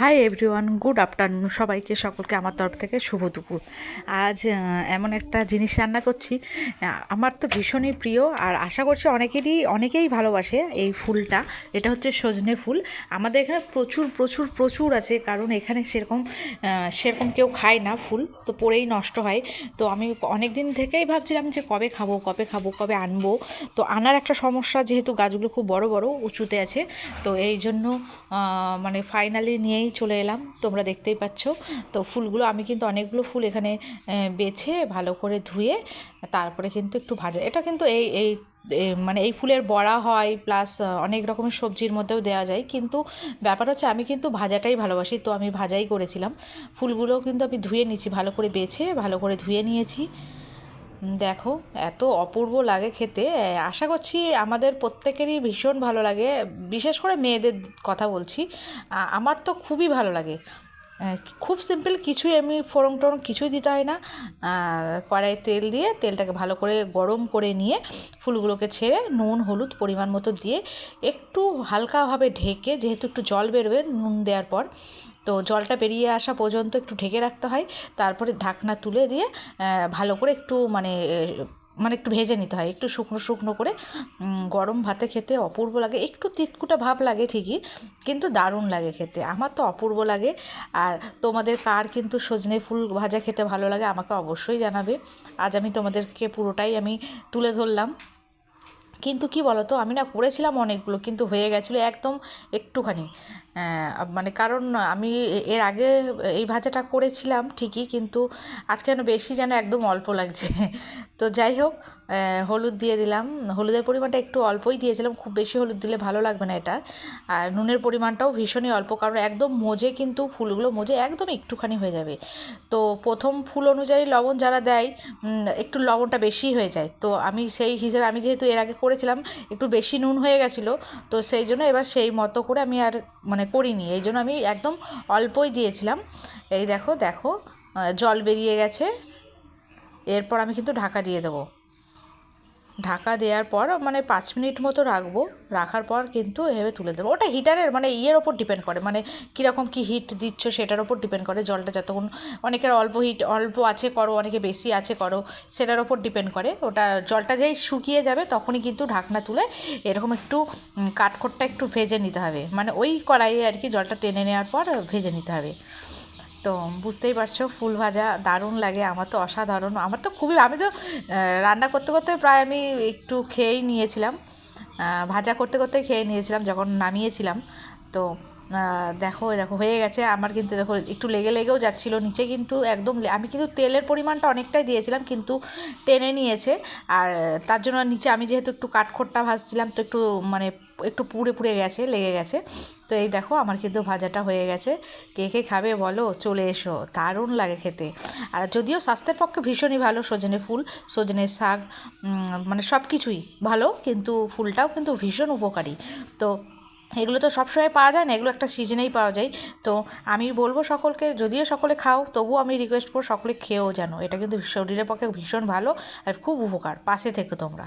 Hi everyone, good afternoon সবাইকে, সকলকে আমার তরফ থেকে শুভ দুপুর। আজ এমন একটা জিনিস রান্না করছি। আমার তো ভীষণই প্রিয়, আর আশা করছি অনেকেরই, অনেকেই ভালোবাসে এই ফুলটা। এটা হচ্ছে সজনে ফুল। আমাদের এখানে প্রচুর প্রচুর প্রচুর আছে, কারণ এখানে সেরকম সেরকম কেউ খায় না ফুল, তো পড়েই নষ্ট হয়। তো আমি অনেক দিন থেকেই ভাবছিলাম যে কবে খাব কবে খাব, কবে আনব। তো আনার একটা সমস্যা, যেহেতু গাছগুলো খুব বড় বড়, উঁচুতে আছে। তো এই জন্য মানে ফাইনালি নিয়েই চলে এলাম, তোমরা দেখতেই পাচ্ছ। তো ফুলগুলো, আমি কিন্তু অনেকগুলো ফুল এখানে বেছে ভালো করে ধুয়ে, তারপরে কিন্তু একটু ভাজা। এটা কিন্তু এই এই মানে এই ফুলের বড়া হয়, প্লাস অনেক রকমের সবজির মধ্যেও দেওয়া যায়। কিন্তু ব্যাপার হচ্ছে, আমি কিন্তু ভাজাটাই ভালোবাসি, তো আমি ভাজাই করেছিলাম। ফুলগুলো কিন্তু আমি ধুয়ে নিয়েছি, ভালো করে বেছে, ভালো করে ধুয়ে নিয়েছি। দেখো, এত অপূর্ব লাগে খেতে। আশা করছি আমাদের প্রত্যেকেরই ভীষণ ভালো লাগে। বিশেষ করে মেয়েদের কথা বলছি। আমার তো খুবই ভালো লাগে। খুব সিম্পল কিছুই এমনি ফোড়ন টোড়ন কিছুই দিতে হয় না। কড়াই তেল দিয়ে তেলটাকে ভালো করে গরম করে নিয়ে ফুলগুলোকে ছেড়ে নুন, হলুদ পরিমাণ মতো দিয়ে একটু হালকাভাবে ঢেকে, যেহেতু একটু জল বেরোবে নুন দেওয়ার পর, তো জলটা বেরিয়ে আসা পর্যন্ত একটু ঢেকে রাখতে হয়। তারপরে ঢাকনা তুলে দিয়ে ভালো করে একটু মানে মানে একটু ভেজে নিতে হয়, একটু শুকনো শুকনো করে গরম ভাতে খেতে অপূর্ব লাগে। একটু তিতকুটা ভাব লাগে ঠিকই, কিন্তু দারুণ লাগে খেতে। আমার তো অপূর্ব লাগে। আর তোমাদের কার কিন্তু সজনে ফুল ভাজা খেতে ভালো লাগে আমাকে অবশ্যই জানাবে। আজ আমি তোমাদেরকে পুরোটাই আমি তুলে ধরলাম। কিন্তু কি বলতো, আমি না করেছিলাম অনেকগুলো, কিন্তু হয়ে গেছিল একদম একটুখানি। মানে কারণ আমি এর আগে এই ভাজাটা করেছিলাম ঠিকই, কিন্তু আজকে যেন বেশি যেন একদম অল্প লাগছে। তো যাই হোক হলুদ দিয়ে দিলাম। হলুদের পরিমাণটা একটু অল্পই দিয়েছিলাম, খুব বেশি হলুদ দিলে ভালো লাগবে না এটা। আর নুনের পরিমাণটাও ভীষণই অল্প, কারণ একদম মজে কিন্তু ফুলগুলো মজে একদম একটুখানি হয়ে যাবে। তো প্রথম ফুল অনুযায়ী লবণ যারা দেয় একটু লবণটা বেশি হয়ে যায়। তো আমি সেই হিসেবে, আমি যেহেতু এর আগে করেছিলাম, একটু বেশি নুন হয়ে গেছিল, তো সেই জন্য এবার সেই মতো করে আমি আর মানে করিনি। এই জন্য আমি একদম অল্পই দিয়েছিলাম। এই দেখো দেখো জল বেরিয়ে গেছে। এরপর আমি কিন্তু ঢাকা দিয়ে দেবো। ঢাকা দেওয়ার পর মানে পাঁচ মিনিট মতো রাখব। রাখার পর কিন্তু এভাবে তুলে দেবো। ওটা হিটারের মানে ইয়ের ওপর ডিপেন্ড করে। মানে কীরকম কী হিট দিচ্ছ সেটার ওপর ডিপেন্ড করে। জলটা যতক্ষণ অনেকের অল্প হিট অল্প আছে করো, অনেকে বেশি আছে করো, সেটার ওপর ডিপেন্ড করে। ওটা জলটা যেই শুকিয়ে যাবে তখনই কিন্তু ঢাকনা তুলে এরকম একটু কাঠখোট্টা একটু ভেজে নিতে হবে। মানে ওই কড়াইয়ে আর কি জলটা টেনে নেওয়ার পর ভেজে নিতে হবে। তো বুঝতেই পারছ, ফুল ভাজা দারুণ লাগে, আমার তো অসাধারণ, আমার তো খুবই, আমি তো রান্না করতে করতে প্রায় আমি একটু খেয়েই নিয়েছিলাম ভাজা করতে করতে খেয়ে নিয়েছিলাম, যখন নামিয়েছিলাম, তো দেখো দেখো, হয়ে গেছে, আমার কিন্তু দেখো, একটু লেগে লেগেও যাচ্ছিল, নিচে কিন্তু একদম আমি কিন্তু তেলের পরিমাণটা অনেকটাই দিয়েছিলাম, কিন্তু টেনে নিয়েছে, আর তার জন্য নিচে আমি যেহেতু একটু কাঠখোট্টা ভাজছিলাম, তো একটু মানে একটু পুড়ে পুড়ে গেছে, লেগে গেছে। তো এই দেখো, আমার কিন্তু ভাজাটা হয়ে গেছে। কে কে খাবে বলো, চলে এসো। দারুণ লাগে খেতে। আর যদিও স্বাস্থ্যের পক্ষে ভীষণই ভালো সজনে ফুল, সজনে শাক মানে সব কিছুই ভালো, কিন্তু ফুলটাও কিন্তু ভীষণ উপকারী। তো এগুলো তো সবসময় পাওয়া যায় না, এগুলো একটা সিজনেই পাওয়া যায়। তো আমি বলব সকলকে, যদিও সকলে খাও, তবুও আমি রিকোয়েস্ট করব সকলে খেয়েও জানো এটা কিন্তু শরীরের পক্ষে ভীষণ ভালো আর খুব উপকার, পাশে থেকে তোমরা।